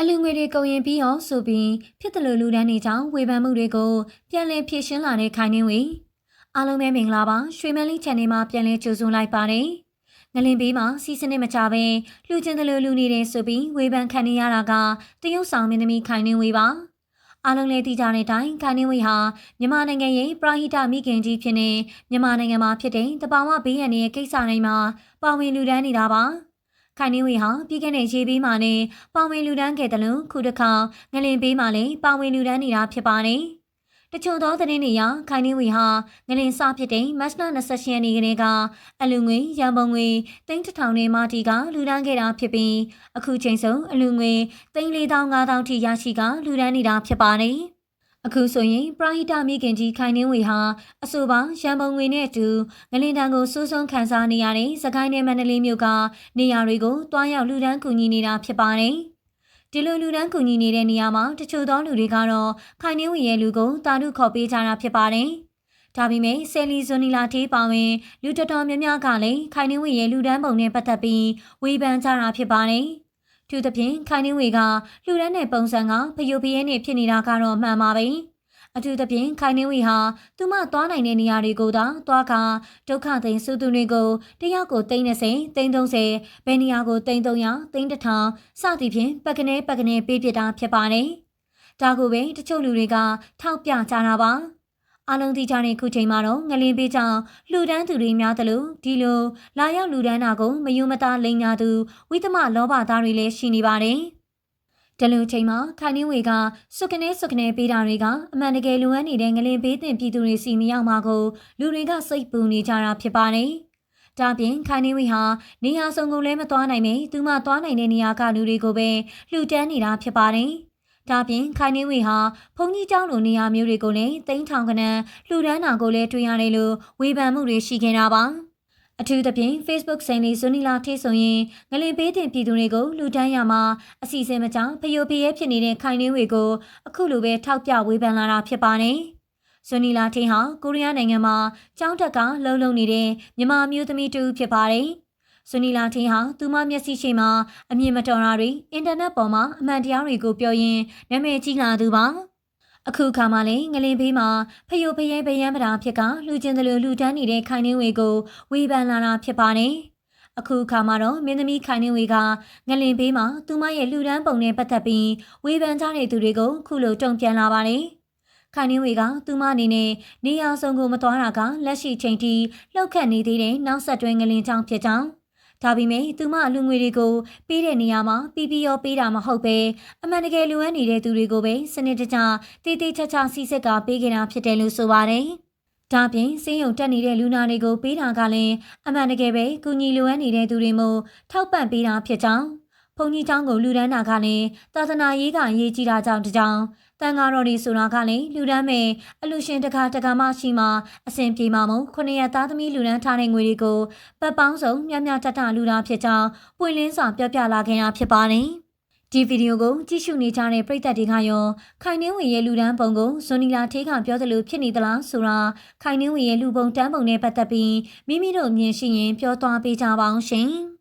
အလူငွေတွေကုန်ရင်ပြီးအောင်ဆိုပြီးဖြစ်တယ်လို့လူဒန်းနေကြောင်းဝေဖန်မှုတွေကိုပြန်လည်ဖြေရှင်းလာတဲ့ခိုင်နှင်းဝေအားလုံးပဲမင်္ဂလာပါရွှေမန်းလေး channel မှာပြန်လည်ကြိုဆိုလိုက်ပါတယ်ငလင်ဘေးမှာစီစနစ်မကြပဲလူချင်းတယ်လို့လူနေတယ်ဆိုပြီးဝေဖန်ခံနေရတာကတရုတ်ဆောင်မင်းသမီးခိုင်နှင်းဝေပါအားလုံးလည်းသိကြတဲ့အတိုင်းခိုင်နှင်းဝေဟာမြန်မာနိုင်ငံရဲ့ပရာဟိတမိခင်ကြီးဖြစ်နေမြန်မာနိုင်ငံမှာဖြစ်တဲ့တပောင်ဝဘေးရန်ရဲ့ကိစ္စတိုင်းမှာပါဝင်လူဒန်းနေတာပါ ခိုင်နှင်းဝေဟာပြည်ခဲ့တဲ့ရေဘေးမှာနဲ့ပါဝင်လူဒန်းခဲ့တယ်လို့ခုတစ်ခါငလင်ဘေးမှာလည်းပါဝင်လူဒန်းနေတာဖြစ်ပါတယ်တချို့သောသတင်းတွေအရခိုင်နှင်းဝေဟာငလင်စဖြစ်တဲ့မတ်လ28ရက်နေ့ကလေးကအလူငွေရန်ပုံငွေသိန်းတစ်ထောင်နဲ့မာတီကလူဒန်းခဲ့တာဖြစ်ပြီးအခုချိန်ဆုံးအလူငွေသိန်း4500ထိရရှိကလူဒန်းနေတာဖြစ်ပါတယ် အခုဆိုရင်ပရာဟိတမိခင်ကြီးခိုင်နှင်းဝေဟာအဆိုပါရန်ပုံငွေနဲ့အတူငလင်တန်ကိုစိုးစုံခန်းစားနေရတဲ့စကိုင်းနယ်မန္တလေးမြို့ကနေရာတွေကိုတွားရောက်လူဒန်းကူညီနေတာဖြစ်ပါတယ်။ဒီလိုလူဒန်းကူညီနေတဲ့နေရာမှာတချို့သောလူတွေကတော့ခိုင်နှင်းဝေရဲ့လူကိုတာဓုခေါ်ပေးကြတာဖြစ်ပါတယ်။ဒါပေမဲ့ဆယ်လီဇွန်နီလာတေးပါဝင်လူတော်တော်များများကလည်းခိုင်နှင်းဝေရဲ့လူဒန်းပုံနဲ့ပတ်သက်ပြီးဝေဖန်ကြတာဖြစ်ပါတယ်။ သူသဖြင့်ခိုင်နှင်းဝေကလူဒန်းတဲ့ပုံစံကဖယိုဖယဲနဲ့ဖြစ်နေတာကတော့မှန်ပါပဲ။အထူးသဖြင့်ခိုင်နှင်းဝေဟာသူမသွားနိုင်တဲ့နေရာတွေကိုသာသွားကဒုက္ခသိမ်းစုသူတွေကိုတယောက်ကိုသိန်း30သိန်း30ဘယ်နေရာကိုသိန်း300သိန်း1000စသည်ဖြင့်ပက်ကနေပက်ကနေပေးပြတာဖြစ်ပါတယ်။ဒါကိုပဲတချို့လူတွေကထောက်ပြကြတာပါ။ အလုံးတိကြတဲ့ခုချိန်မှာတော့ငလင်းပေးကြောင့်လူဒန်းသူတွေများသလိုဒီလိုလာရောက်လူဒန်းတာကိုမယုံမသားလိန်ညာသူဝိသမလောဘသားတွေလည်းရှိနေပါတယ်။တလူချိန်မှာခိုင်နှင်းဝေကစုကနေစုကနေပေးတာတွေကအမှန်တကယ်လိုအပ်နေတဲ့ငလင်ပေးတင်ပြည်သူတွေစီမရောက်မှာကိုလူတွေကစိတ်ပူနေကြတာဖြစ်ပါတယ်။ဒါပြင်ခိုင်နှင်းဝေဟာနေရာစုံကိုလည်းမသွားနိုင်မေသူမှသွားနိုင်တဲ့နေရာကလူတွေကိုပဲလှူဒန်းနေတာဖြစ်ပါတယ်။ ဒါပြင်ခိုင်နှင်းဝေဟာဘုံကြီးကျောင်းလိုနေရာမျိုးတွေကိုလည်းတိန်းထောင်ကနန်းလှူဒန်းတာကိုလည်းတွေ့ရတယ်လို့ဝေဖန်မှုတွေရှိခဲ့တာပါ။အထူးသဖြင့် Facebook ဆိုင်လေးဇွန်နီလာထိဆိုရင်ငလင်ပေးတင်ပြည်သူတွေကိုလူတန်းရမှာအစီအစဉ်မကြောင်ဖျို့ဖျဲဖြစ်နေတဲ့ခိုင်နှင်းဝေကိုအခုလိုပဲထောက်ပြဝေဖန်လာတာဖြစ်ပါတယ်။ဇွန်နီလာထိဟာကိုရီးယားနိုင်ငံမှာကျောင်းတက်ကလှုံ့လုံနေတဲ့မြန်မာမျိုးသမီးတူဖြစ်ပါတယ်။ ဇွန်နီလာထိဟာသူမမျက်စိရှိမှာအမြင်မတော်တာတွေအင်တာနက်ပေါ်မှာအမှန်တရားတွေကိုပြောရင်းနာမည်ကြီးလာသူပါ။အခုခါမှလည်းငလင်ဘေးမှာဖယိုဖယဲပယံပတာဖြစ်ကလူကျင်တယ်လို့လူတန်းနေတဲ့ခိုင်နှင်းဝေကိုဝေဖန်လာတာဖြစ်ပါတယ်။အခုခါမှာတော့မင်းသမီးခိုင်နှင်းဝေကငလင်ဘေးမှာသူမရဲ့လူတန်းပုံနဲ့ပတ်သက်ပြီးဝေဖန်ကြတဲ့သူတွေကိုခုလိုတုံ့ပြန်လာပါတယ်။ခိုင်နှင်းဝေကသူမအနေနဲ့နေရာစုံကိုမသွားတာကလက်ရှိချိန်ထိလှုပ်ခတ်နေသေးတဲ့နောက်ဆက်တွဲငလင်ကြောင့်ဖြစ်ကြောင်း ဒါပေမဲ့သူမအလူငွေတွေကိုပေးတဲ့နေရာမှာပြီးပြီးရောပေးတာမဟုတ်ပဲအမှန်တကယ်လိုအပ်နေတဲ့သူတွေကိုပဲစနစ်တကျတည်တည်ချာချာစီစစ်ကပေးခဲ့တာဖြစ်တယ်လို့ဆိုပါတယ်။ဒါပြင်စင်းယုံတက်နေတဲ့လူနာတွေကိုပေးတာကလည်းအမှန်တကယ်ပဲကူညီလိုအပ်နေတဲ့သူတွေမို့ထောက်ပံ့ပေးတာဖြစ်ကြောင်း ဘုံကြီးချောင်းကိုလူဒန်းတာကလည်းသာသနာရေးကအရေးကြီးတာကြောင့်တကြောင်တန်ဃာတော်တွေဆိုတာကလည်းလူဒန်းမယ်အလူရှင်တကားတကားမရှိမှအစဉ်ပြေမှာမုံခုနှစ်ရသားသမီးလူဒန်းထားတဲ့ငွေတွေကိုပတ်ပေါင်းစုံမြမြတတလူသားဖြစ်ကြောင်းပွင့်လင်းစွာပြပြလာခင်တာဖြစ်ပါတယ်ဒီဗီဒီယိုကိုကြည့်ရှုနေကြတဲ့ပရိသတ်တွေကရောခိုင်နှင်းဝင်ရဲ့လူဒန်းပုံကိုဇွန်နီလာထေးကပြောသလိုဖြစ်နေသလားဆိုတာခိုင်နှင်းဝင်ရဲ့လူပုံတန်းပုံနဲ့ပတ်သက်ပြီးမိမိတို့အမြင်ရှိရင်ပြောသွားပေးကြပါအောင်ရှင်။